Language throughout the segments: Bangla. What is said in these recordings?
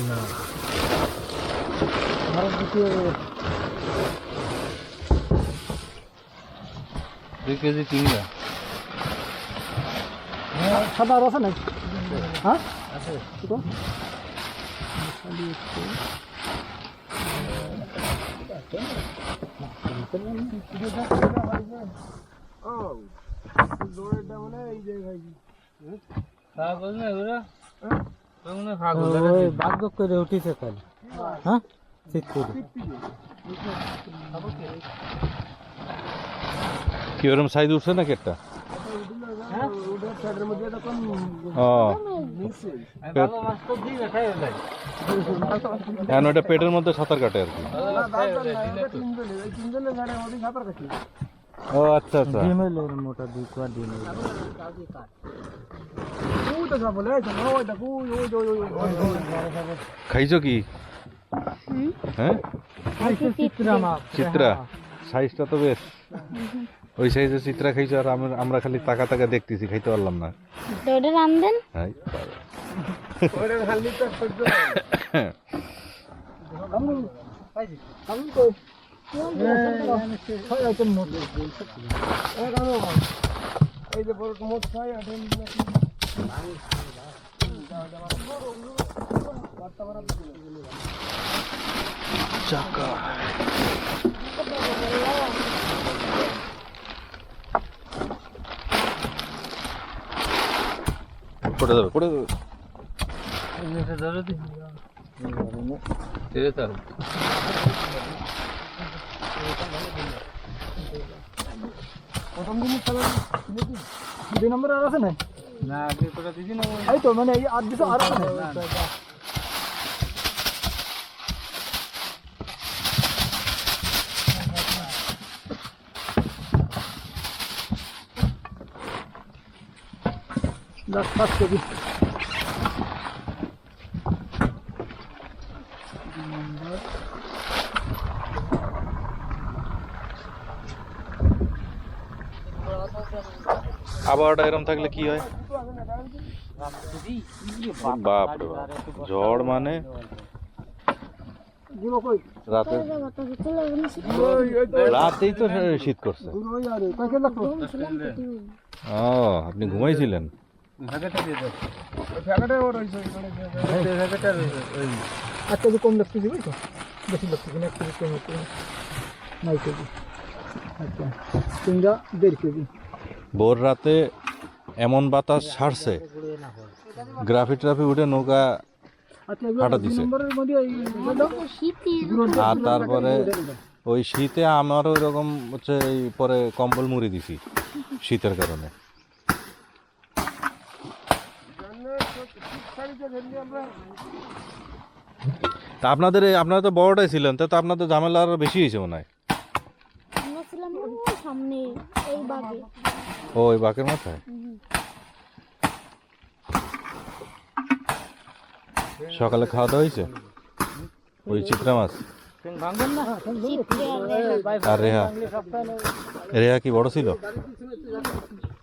না। আর দ্বিতীয় দুই কেজি চিংড়া সাদা আর আছে নাকি হ্যাঁ? আছে। দুটো খাওয়া করল না এগুলো মনে খাওয়া ওই করে উঠিছে কাল হ্যাঁ? ঠিক করে। কি ওরকম সাইজ উঠছে না ওলাই ওটা পেটের মধ্যে সাঁতার কাটে আর কি। ও আচ্ছা আচ্ছা। ডিম হইল এর মোটা দুই কোয়া ডিম হইল খাইছো কি? হ্যাঁ? চিত্রা চিত্রা। সাইজটা তো বেশ। ওই সাইজের চিত্রা খাইছো আর আমরা আমরা খালি তাকা তাকা দেখতেছি খাইতে পারলাম না। তো ওটা রান্ধেন হাই পড়ে যাবে পড়ে যাবে। এটা ধরে দি তেরে তার দুই নম্বর আর আছে না না আগে করে দিদি না এই তো মানে এই আর দুটো আর আছে না দশ পাঁচ কেজি আবহাওয়াটা এরকম থাকলে কি হয়? বাপ রে বাপ। ঝড় মানে? রাতে? রাতেই তো শীত করছে। ও, আপনি ঘুমাইছিলেন? কেজি কম লাগতেছে বেশি না কম আচ্ছা দেড় কেজি ভোর রাতে এমন বাতাস ছাড়ছে গ্রাফি ট্রাফি উঠে নৌকা ফাটা দিছে। আর তারপরে ওই শীতে আমারও এরকম হচ্ছে পরে কম্বল মুড়ি দিছি, শীতের কারণে। তা আপনাদের আপনারা তো বড়টাই ছিলেন, তা তো আপনাদের ঝামেলা আরও বেশি হয়েছে মনে হয়। ও ওই বাকের মাথায়? সকালে খাওয়া দাওয়া হয়েছে? ওই চিত্রা মাছ। আর রেহা? রেহা কি বড় ছিল?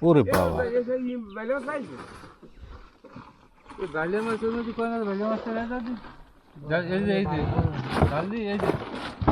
ওরে বাবা। গালিয়া মাছ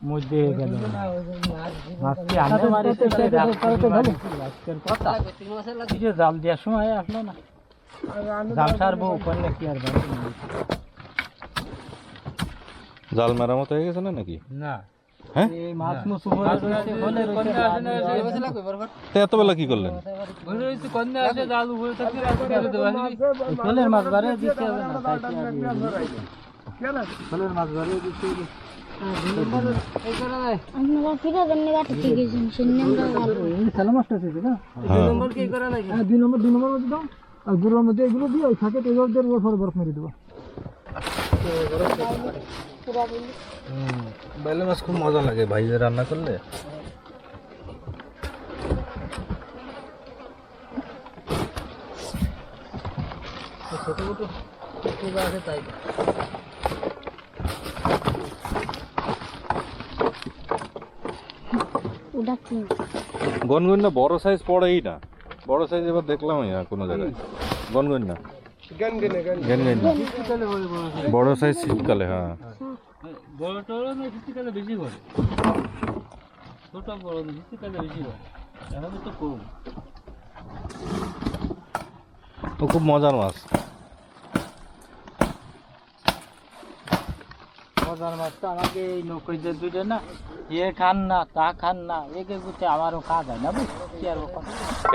মধ্যে গেল মাছটি আনতে মারিতে কথা। এই জাল দেওয়ার সময় আসলো না। জাল ছাড়বো করলে কি আর জাল মেরামত হয়ে গেছে না নাকি? না। হ্যাঁ? মাছ মুছ উপরে রয়েছে বলে রয়েছে তা এত বেলা কি করলেন মাছ আর গুঁড়োর মধ্যে এগুলো দিয়ে ওই থাকে তো এগুলো দিয়ে বরফ মেরে দেবো বাইলে মাছ খুব মজা লাগে ভাইজে রান্না করলে। ছোট ছোট আছে তাই। ওটা কি? গনগন না বড় সাইজ পড়েই না। বড় সাইজ এবার দেখলাম না কোনো জায়গায়। গনগন না গেন গেন না বড় হয়। সাইজ শীতকালে হ্যাঁ। বড় টড় না শীতকালে বেশি করে ছোট বড় না শীতকালে বেশি করে এখন তো কম। ও খুব মজার মাছ। মাছ তো আমাকে এই নৌকোদের দুটো না এ খান না তা খান না একে গুতে আমারও কাজ হয় না বুঝছ কি আর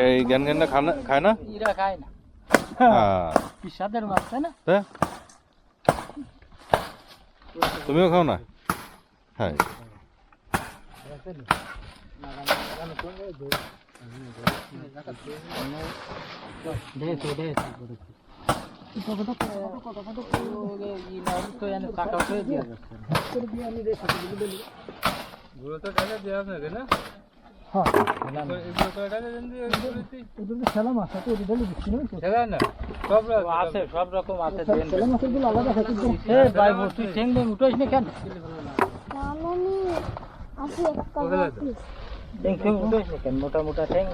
এই জ্ঞান জ্ঞান না খানা খায় না? এরা খায় না। হ্যাঁ। পিসাদের মাছ না? তা? তুমিও খাও না? হ্যাঁ। ঢেসে ঢেসে সব রকম আছে না কেন মোটা মোটা ঠেং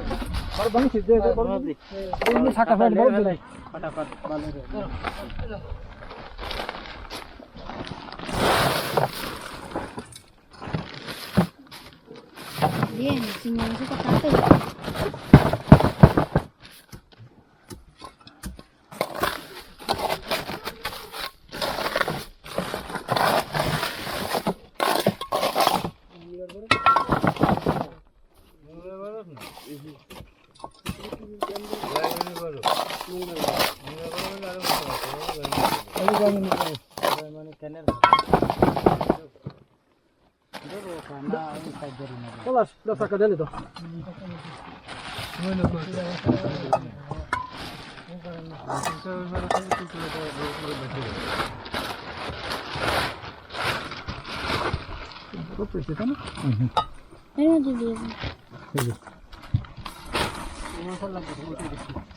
Bien, si me hace tocarte. মানে কেনের না ওই সাইড ধরি না পলাশ দশ টাকা দিলে তো এর মধ্যে দিয়ে দিন।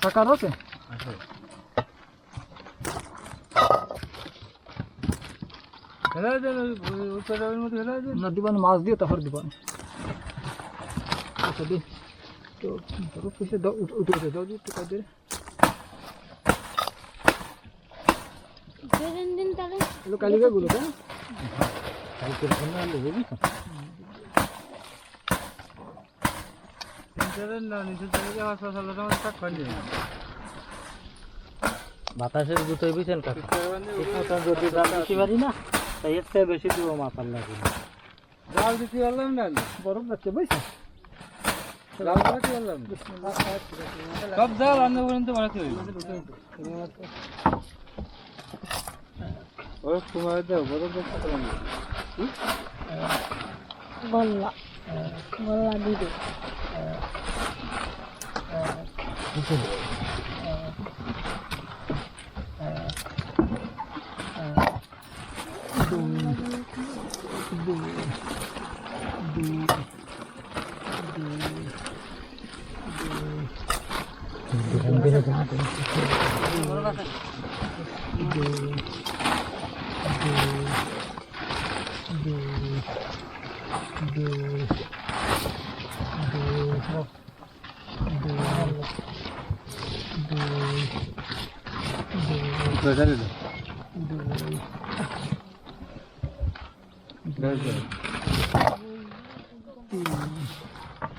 টাকার আছে খেলা দেন উত্তরের মধ্যে খেলা দেন না দিবান মাছ দিয়ে তারপর দিবান আচ্ছা দি তো ধরো পিছে দাও উঠে উঠে দাও দি টাকা দিয়ে দিয়ে দিন দিন তাহলে এগুলো কালিকা গুলো তাই কালকের ফোন আনলে বুঝি না? নিচে চলে যাওয়া ফসল আমার কাট পানি বাতাসের গুতোই বুঝছেন কাকা? ঠিক মতন যদি দাম বেশি পারি না? তাই এর থেকে বেশি দিব মাথার লাগে জাল দিতে পারলাম না। বরফ যাচ্ছে বুঝছেন? জাল দিতে পারলাম সব জাল আনতে পর্যন্ত বাড়াতে হইবে ওই তোমার দাও বড় দেখতে পারলাম গল্লা গল্লা দিবে জানি না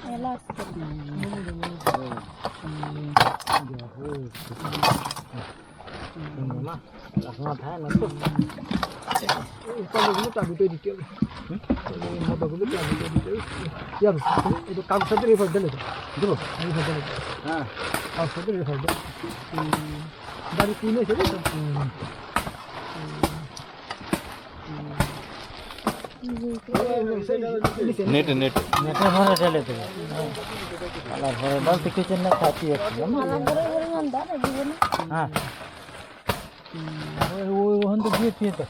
এলাচ মাথায় না তো কাগজগুলো টাবিতে দিতে হবে মাথাগুলো টাবিতে দিতে হবে যাবে এই কাগজ সাথে রেফার দিলে তো রেফার দিলে হ্যাঁ কাগজ সাথে রেফার দিলে বাড়ি কিনে এসে তো নেটে নেটে ভরে ঢেলে দেবে ভরে দাও না। হ্যাঁ। ওখান তো দিয়ে দিয়ে তো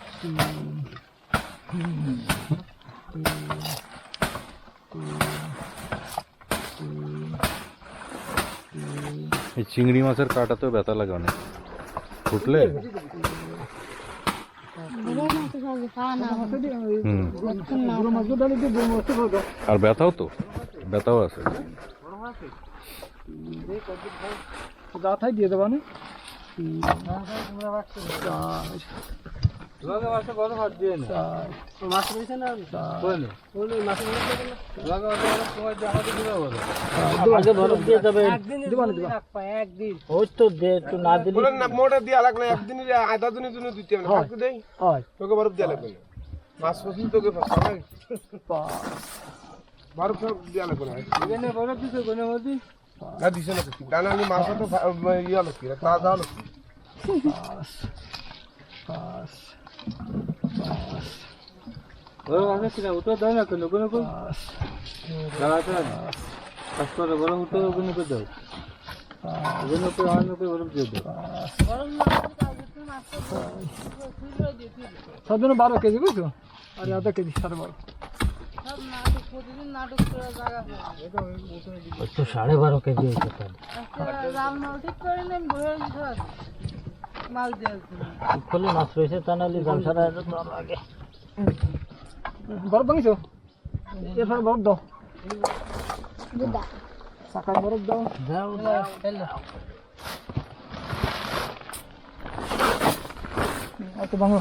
এই চিংড়ি মাছের কাটাতেও ব্যথা লাগে অনেক ফুটলে বেরোয় না তো সব খাওয়া না হুম যতক্ষণ না বড় মাছ ডালি দিয়ে বড় মাছ খাওয়া দাও আর ব্যথাও তো ব্যথাও আছে গাথায় দিয়ে দেবা না। লগে মাছে পছন্দ তোকে বরফ দিয়া লাগবে না। বরফ দিতে কোনে মধ্যে না দিছে না কিছু ডানা আমি মাছ তো ইয়া লোক তাজা লোক বরফ আছে কিনা উঠে দেয় না কেন কোনো কোন দাঁড়াতে কাজ করে বরফ উঠে ওখানে করে দাও ওখানে করে অন্য করে বরফ দিয়ে দাও জন্য বারো কেজি বুঝছ আর আধা কেজি সাড়ে বারো তো সাড়ে বারো কেজি হয়েছে তাহলে মাছ রয়েছে তা নাহলে জাল তো আগে বরফ ভাঙিছো? এরপরে বরফ দাও। চাকায় বরফ দাও। যাও এত ভাঙো।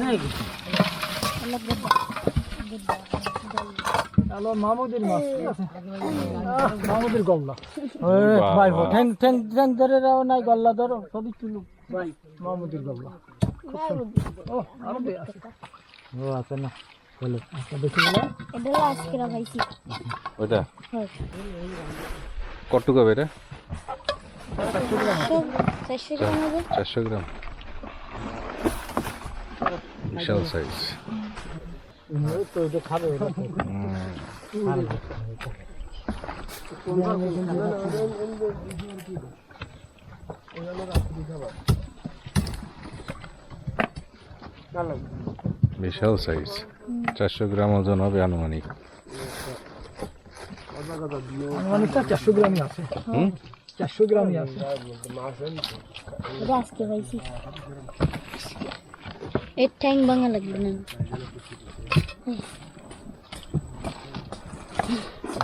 অনেক দুধা হ্যালো মামুদির মাছ ঠিক আছে? আহ, মামুদির গমলা ভাই ঠ্যাং ঠ্যাং ঠ্যাং ধরে রাও নাই গল্লা ধরো সবই চুলু ভাই মামুদির গমলা ও আরও আছে ও আছে না বলে আচ্ছা, দেখি বলো। এটা হলো আজকে খাইছি ওইটা? হয়। কটুক হবে এটা? চারশো গ্রাম। চারশো গ্রাম বিশাল সাইজ বিশাল সাইজ চারশো গ্রাম ওজন হবে আনুমানিক। অনেকটা চারশো গ্রামই আছে। চারশো গ্রামই আছে। এর ঠ্যাং ভাঙা লাগবে না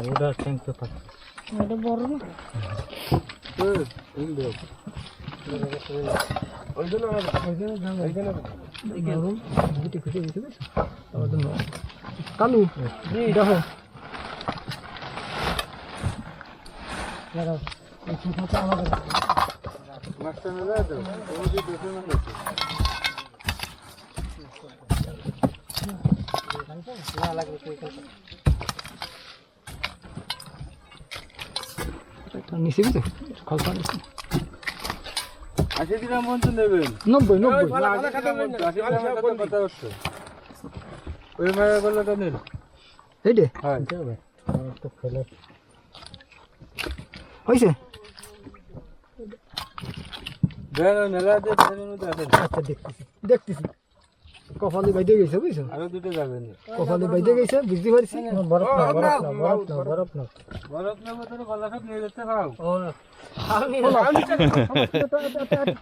ওটা ঠ্যাং তো থাকে ওটা বড় না কালু দেখো আমাদের মাছটা মেলা তো ও যে দেখে না নিচে বুঝছ খালসা নিচে আশি গ্রাম পর্যন্ত নেবেন নব্বই নব্বই আশি গ্রামের কথা কথা হচ্ছে ওই মায়ের গলাটা নেন এইটে হ্যাঁ তো ফেলে হয়েছে দেন মেলা দিয়ে ফেলের মধ্যে আছে আচ্ছা দেখতেছি দেখতেছি কপালে বাইদে গেছে বুঝছ আরও দুটো যাবেন কপালে বাইদে গেছে বুঝতে পারছি বরফ না বরফ না বরফ না বরফ না বরফ না তোর গলা সব নিয়ে যেতে পাও ও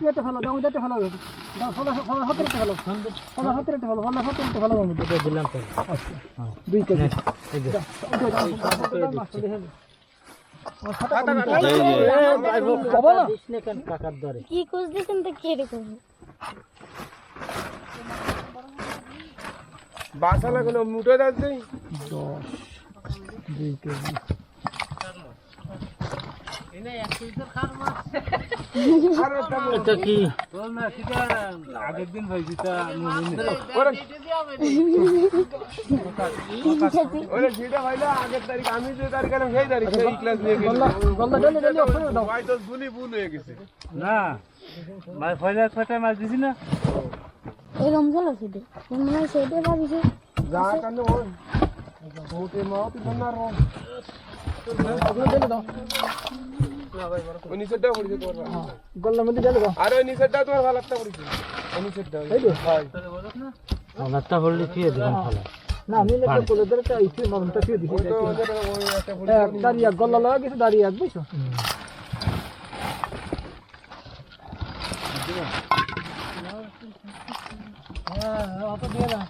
এটা ভালো দাম এটা ভালো দাম ফলা ফলা হাতের ভালো ফলা হাতের ভালো ফলা হাতের ভালো আমি দিলাম তো দুই কেজি এই যে বাবা না দিস না কেন কাকার ধরে কি খুঁজতেছেন তো কে রেখে বাসা না কোনো মুঠো যাচ্ছে দশ। দুই কেজি। আগের দিন ভাই আগের তারিখ আমি যে তারিখ সেই সেই ক্লাস নিয়ে গেছি। হয়ে গেছে। না মাছ ফয়লা ছটায় মাছ দিছি না? রমজান আছে দে মনে হয় সেটাই ভাবিছে। যা কানে ওই ওতে মা না রো গল্লা লাগা গেছে দাঁড়িয়ে এক বুঝছ একটা দাও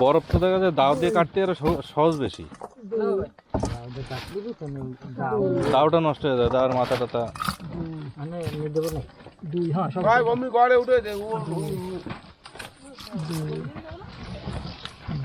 বরফ তো দেখা যায় দাও দিয়ে কাটতে আর সহজ বেশি। দাওটা নষ্ট হয়ে যায় দাওয়ার মাথা টাথা দুই হ্যাঁ সব ভাই বমি গড়ে উঠে দে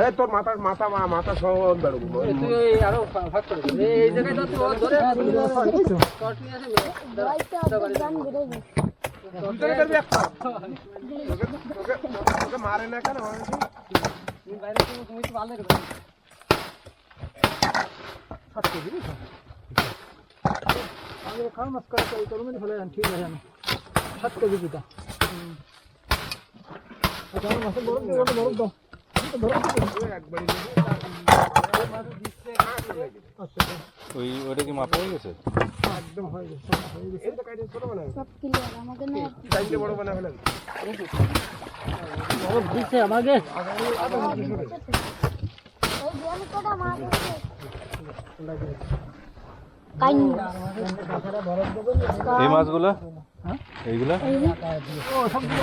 এই তোর মাথা মাথা মাথা সহ বেরোবো। মারে না কেন? খাওয়া মাছ করে ঠিক আছে। সাত কেজি দুটা। আচ্ছা আমার বরফ বরফ দাও। ওই ওটা কি মাথা হয়ে গেছে? একদম হয়ে গেছে হয়ে গেছে এই তো ছোট বানাবে সব ক্লিয়ার আমাকে না চাইতে বড় বানা ফেলেন। বরফ দিচ্ছে আমাকে। ওই বিয়ান কটা কাইন এই মাছগুলো এইগুলা? ও সবগুলো।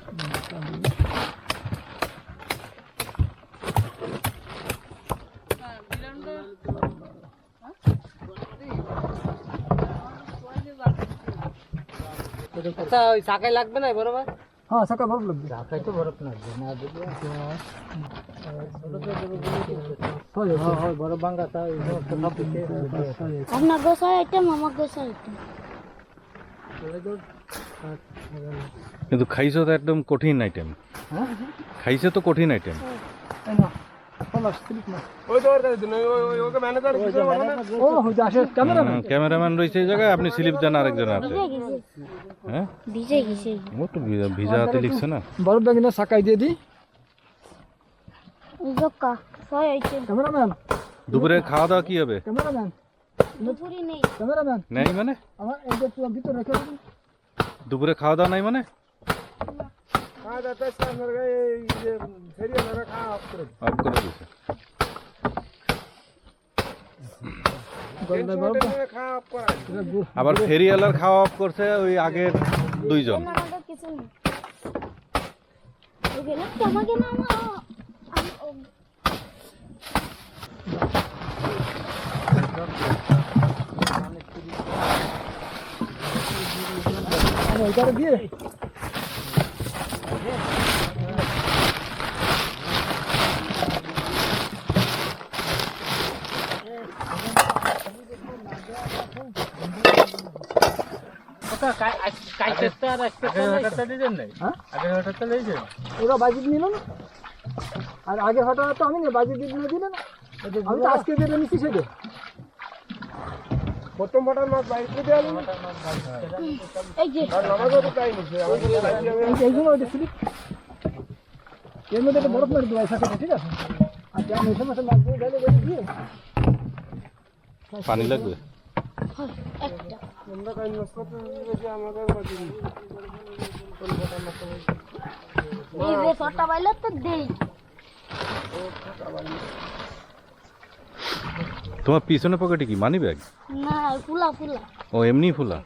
আচ্ছা ওই চাকায় লাগবে না বরাবর? হ্যাঁ বরফ লাগবে। তো বরফ লাগবে না হয় হয় দিতে আপনার গোসাই আইটেম আমার গোসাই আইটেম কিন্তু খাইছো তো একদম কঠিন আইটেম হ্যাঁ? খাইছে তো কঠিন আইটেম ক্যামেরাম্যান রয়েছে এই জায়গায় আপনি স্লিপ দেন আরেকজন হাতে ভিজে গেছে হ্যাঁ ভিজে গেছে ও তো ভিজা- ভিজা হাতে লিখছে না বরফ ব্যাগিনা সাকাই দিয়ে দিই এই জক্কা ছয় আইটেম ক্যামেরাম্যান দুপুরে খাওয়া দাওয়া কি হবে ক্যামেরাম্যান দুপুরি নেই ক্যামেরাম্যান নেই মানে আমার এই যে পুরো ভিতরে রেখে দিন দুপুরে খাওয়া দাওয়া নাই মানে আবার ফেরিওয়ালার খাওয়া অফ করছে ওই আগের দুইজন। না আমাদের কিছু নেই ওই গেলে তো আমাকে না আমার আমি- ও- আমি ওইটারে দিয়ে কাইতে আর আজকে হঠাৎ দিলেন নাই হ্যাঁ? আগে হঠাৎ লইছেন ওরা বাজি নিল না। আর আগে হঠাৎ তো আমি না বাজি দিয়ে দিলে দিলে না। আমি তো আজকে যেটা নিচ্ছি সেটা প্রথম ফটার মাছ বাইরে দিয়ে আলো এই যে। আর নামাজও তো তাই নিচ্ছে আমাদের রাজি হবে এই- এইগুলো ওইটা স্লিপ। এর মধ্যে একটা বরফ মেরে দেওয়া থাকে ঠিক আছে। আর যা মেশে মেশে মাছ দিয়ে ঢেলে ঢেলে দিয়ে। পানি লাগবে? হয়, একটা। আমরা কাজ নষ্ট করতে আমাদের বাজি এই যে ছটা বাইলে তো দেই তোমার পিছনে পকেটে কি? মানি ব্যাগ না ফুলা ফুলা। ও এমনি ফুলা?